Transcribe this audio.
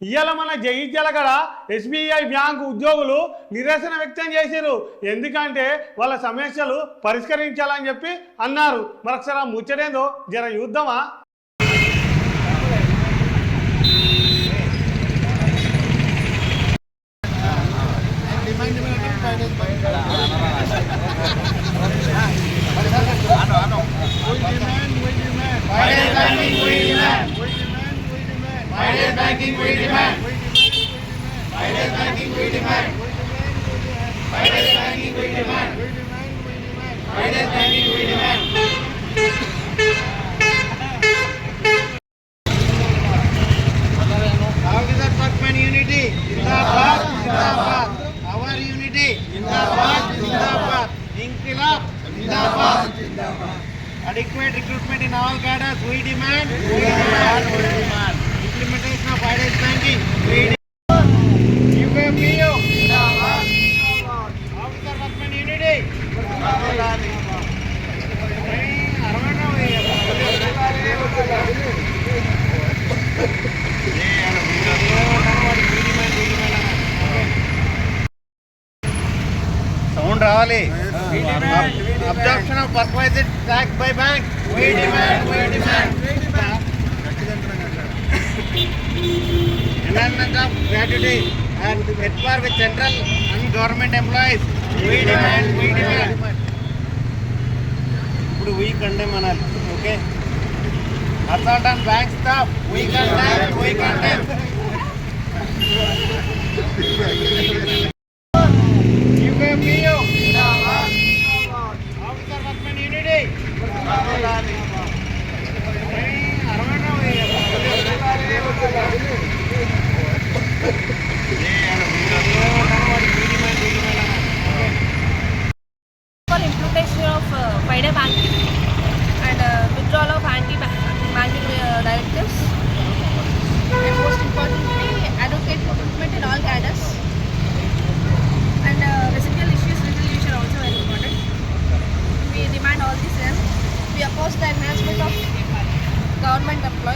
ఇవాళ మన జగిత్యాలగడ SBI bank ఉద్యోగులు నిరసన వ్యక్తం చేశారు ఎందుకంటే వాళ్ళ సమస్యలు పరిష్కరించాలని చెప్పి అన్నారు. మరొకసారి ఆ ముచ్చటేందో జర banking, we demand. Private banking, we demand. Private banking, we demand. Private banking, we demand. Adequate recruitment in all cadres. We demand. We demand. We demand. Zindabad. Sound రావాలి absorption of perquisite tax by bank we demand we demand enhancement of gratuity and at par with central and government employees we demand we demand ఇప్పుడు we condemn అనాలి okay assault on bank staff we condemn we condemn We oppose the enhancement of government employees.